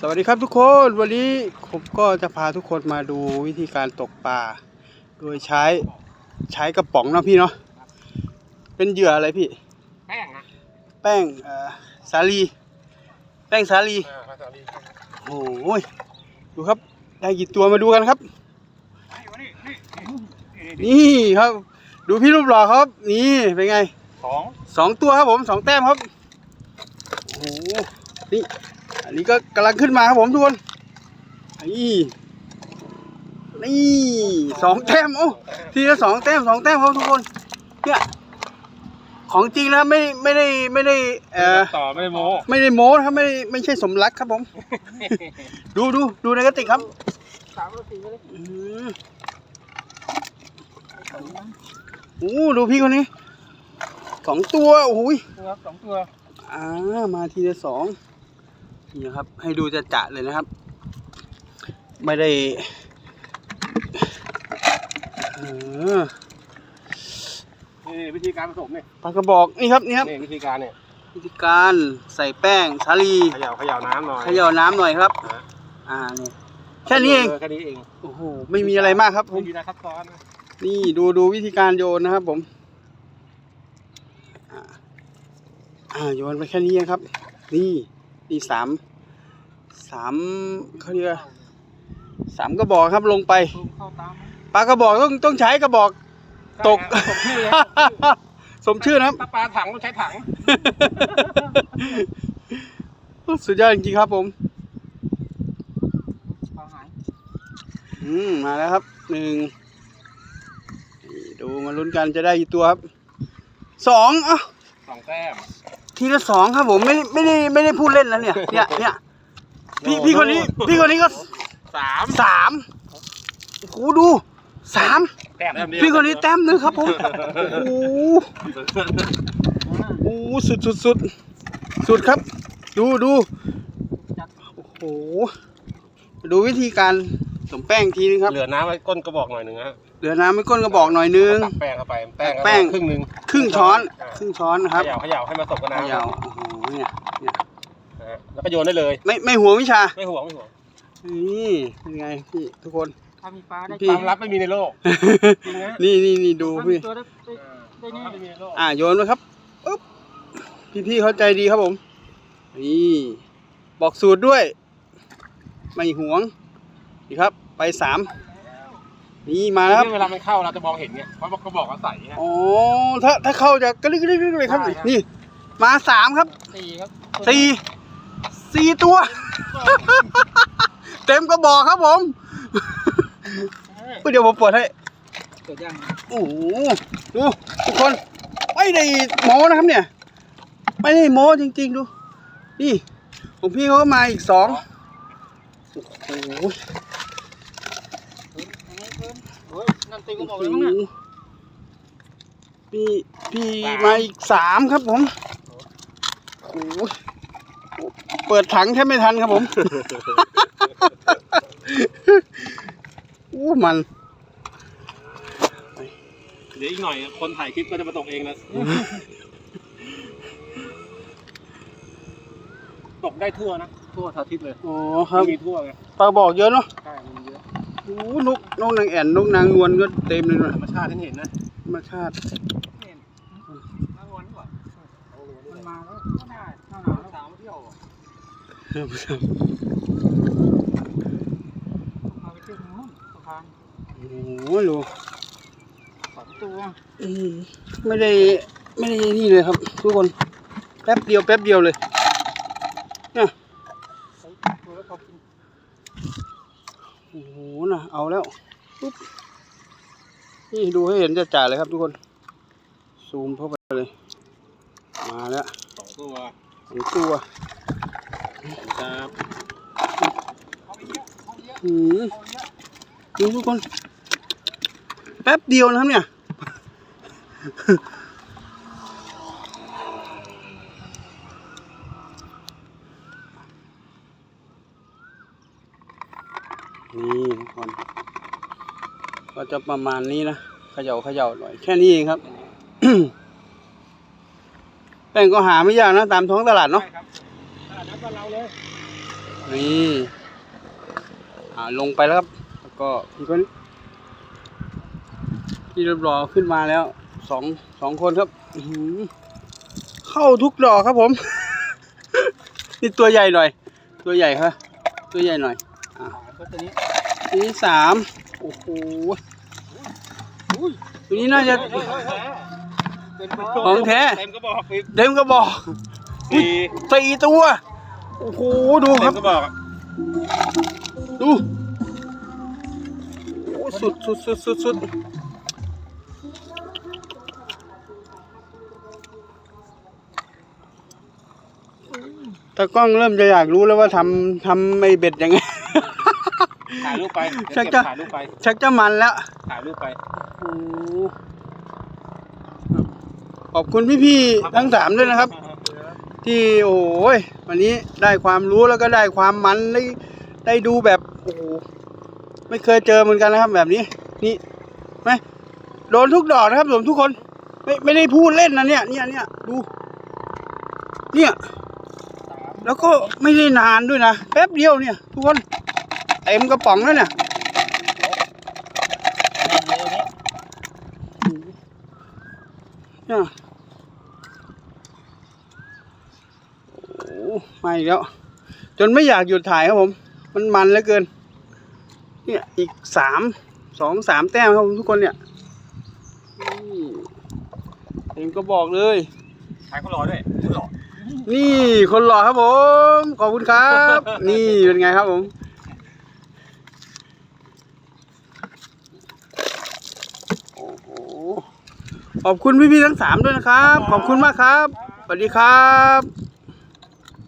สวัสดีครับทุกคนวันนี้ผมก็จะพาทุกคนมาดูวิธีการตกปลาโดยใช้ใช้กระป๋องเนาะพี่เนาะเป็นเหยื่ออะไรพี่ แป้งฮะแป้งเอ่อสาลี แป้งสาลีอ่าภาษาลีโอ้ยดูครับ ได้กี่ตัวมาดูกันครับนี่นี่นี่นี่ครับ ดูพี่รูปหล่อครับ นี่เป็นไงสองสองตัวครับผมสองแต้มครับโอ้โหนี่ อันนี้ก็กำลังขึ้นมาครับผมทุกคนนี่นี่สองแต้มโอ้ทีละสองแต้มสองแต้มครับทุกคน เนี่ยของจริงนะไม่ไม่ได้ไม่ได้เอ่อต่อไม่ได้โม้ไม่ได้โม้นะครับไม่ได้ไม่ใช่สมรักครับผม ดูดูดูในกระติกครับสามสี่เลยอืมโอ้ดูพี่คนนี้สองตัวโอ้ยตัวสองตัวอ่ามาทีละสอง นี่นะครับ ให้ดูจะจะๆเลยนะครับ ไม่ได้เออนี่วิธีการผสมเนี่ยปลากระบอกนี่ครับนี่ครับนี่วิธีการเนี่ยวิธีการใส่แป้งสาลีเขย่าเขย่าน้ำหน่อยเขย่าน้ำหน่อยครับ อ่าอ่านี่แค่นี้เองแค่นี้เองโอ้โหไม่มีอะไรมากครับผไม่มมีอะไรซับซ้อนนะนี่ดูดูวิธีการโยนนะครับ ผมอ่าอ่าโยนไปแค่นี้เองครับ นี่ นี่สามสามเขาเรียกว่าสามกระบอกครับลงไปซูมเข้าตามปลากระบอกต้องต้องใช้กระบอกตก ใช่ครับสมชื่อเลยสมชื่อนะครับ ถ้าปลาถังต้องใช้ถัง สุดยอดจริงๆครับผม ปลาหาย อืมมาแล้วครับหนึ่งนี่ดูมาลุ้นกันจะได้กี่ตัวครับสองอะสองแต้ม ทีละสองครับผมไม่ไม่ได้ไม่ได้พูดเล่นแล้วเนี่ย เนี่ยเนี่ยพี่พี่คนนี้ พี่คนนี้ก็สามสามโอ้โหดูสามแต้มพี่คนนี้แต้มหนึงครับผมโอ้โหโอ้โหสุดสุดสุดสุดครับ ดูดูโอ้โหดูวิธีการสมแป้งทีนึงครับ เหลือน้ำไว้ก้นกระบอกหน่อยหนึ่งฮะ เหลือน้ำไม่ก้นกระบอกหน่อยนึง ตักแป้งเข้าไปแป้งแป้ง ครึ่งหนึ่งครึ่งช้อนาครึ่งช้อนนะครับเขย่าเขย่าให้มาสบกับเขน้ำยาวโอ้โหเนี่ยเนี่ยนะฮะแล้วก็โยนได้เลย ไม่ไม่หัววิชา ไม่ห่วงไม่ห่วงนี่เป็นไงพี่ทุกคน ถ้ามีปลาได้พี่ ความลับไม่มีในโลกจริงนะนี่นี่นี่ดูถ้ามีพี่ ตัวได้ได้ได้นี่ไม่มีในโลกอ่าโยนไปครับปึ๊บพี่พี่เขาใจดีครับผม นี่ บอกสูตรด้วย ไม่หวง นี่ครับ ไปสาม นี่มาแล้วครับเวลามันเข้าเราจะมองเห็นไงเพราะกระบอกเขาใส่ฮะอ๋อถ้าถ้าเข้าจะกระลึกกระลึกกระลึกเลยครับใช่ครับ นี่ มาสามครับสี่ครับสี่สี่ตัว เต็มกระบอกครับผมเดี๋ยวผมเปิดให้ เกิดยังโอ้โหดูทุกคนไม่ได้โม้นะครับเนี่ย ไม่ได้โม้จริง ๆ ดู นี่ของพี่เขาก็มาอีกสองโอ้โห โอ้ยนั่นตีก็บอกโอ้เลยโหมั้งน่ะพี่พี่มาอีกสามครับผมโอ้โหเปิดถังแทบไม่ทันครับผมโอ้มันเดี๋ยวอีกหน่อยคนถ่ายคลิปก็จะมาตกเองนะตกได้ทั่วนะ ทั่วสาธิตเลย อ๋อครับมีทั่วไงปลาบอกเยอะเนาะใช่มันเยอะ โอ้โหนกนกนางแอ่นนกนางนวลก็เต็มเลยนะธรรมชาติที่เห็นนะธรรมชาติมาวนก่อนมันมาแล้วก็ได้หน้าหนาวแล้วสาวมาเที่ยวพาไปเที่ยวนู้นสะพานโอ้โหดูสองตัวอืมไม่ได้ไม่ได้นี่เลยครับ ทุกคนแป๊บเดียวแป๊บเดียวเลยเนี่ย ใส่ตัวแล้วพอกิน โอ้โหนะ เอาแล้วปุ๊บนี่ดูให้เห็นจะจ่าเลยครับทุกคน ซูมเข้าไปเลย มาแล้วสองตัวสองตัวครับเอาไปเยอะเอาเยอะอืมเอาเยอะดูทุกคน แป๊บเดียวนะครับเนี่ย นี่ทุกคนก็จะประมาณนี้นะเขย่าเขย่าหน่อยแค่นี้เองครับ แป้งก็หาไม่ยากนะ ตามท้องตลาดเนาะใช่ครับตลาดนัดบ้านเราเลยอนี่อ่าลงไปแล้วครับแล้วก็พี่คนที่เรียบร้อยขึ้นมาแล้วสองสองคนครับอื้อหือเข้าทุกดอกครับผม นี่ตัวใหญ่หน่อย ตัวใหญ่ครับตัวใหญ่หน่อย อ่าก็ตัวนี้ตัวนี้สามโอ้โหตัวนี้น่าจะเป็นของแท้เต็มกระบอกอีกเต็มกระบอกสี่สี่ตัวโอ้โหดูคเต็รัมบกระบอกอะดูโอ้สุดสุดสุดสุดสุดตากล้องเริ่มจะอยากรู้แล้วว่าทำทำไม่เบ็ดยังไง ถ่ายรูปไปชัเดี๋ยกวจะเก็บถ่ายรูปไป ชักจะมันแล้ว ถ่ายรูปไป โอ้โหขอบคุณพี่ๆทั้งสามด้วยนะครับ ที่โอ้ยวันนี้ได้ความรู้แล้วก็ได้ความมันได้ได้ดูแบบโอ้โหไม่เคยเจอเหมือนกันนะครับ แบบนี้ นี่ไหมโดนทุกดอกนะครับผมทุกคน ไม่ไม่ได้พูดเล่นนะเนี่ยเนี่ยเนี่ยดู เนี่ย แล้วก็ไม่ได้นานด้วยนะแป๊บเดียวเนี่ย ทุกคน เต็มกระป๋องแล้วเนี่ยเนี่ยโอ้มาอีกแล้ว จนไม่อยากหยุดถ่ายครับผม มันมันเหลือเกิน เนี่ยอีกสามสองสามแต้มครับผมทุกคนเนี่ยนี่เต็มก็บอกเลยถ่ายเขารอด้วยเขารอนี่คนหล่อครับผม ขอบคุณครับ นี่เป็นไงครับผม โอ้โห ขอบคุณพี่ๆทั้งสามด้วยนะครับ ขอบคุณมากครับสวัสดีครับ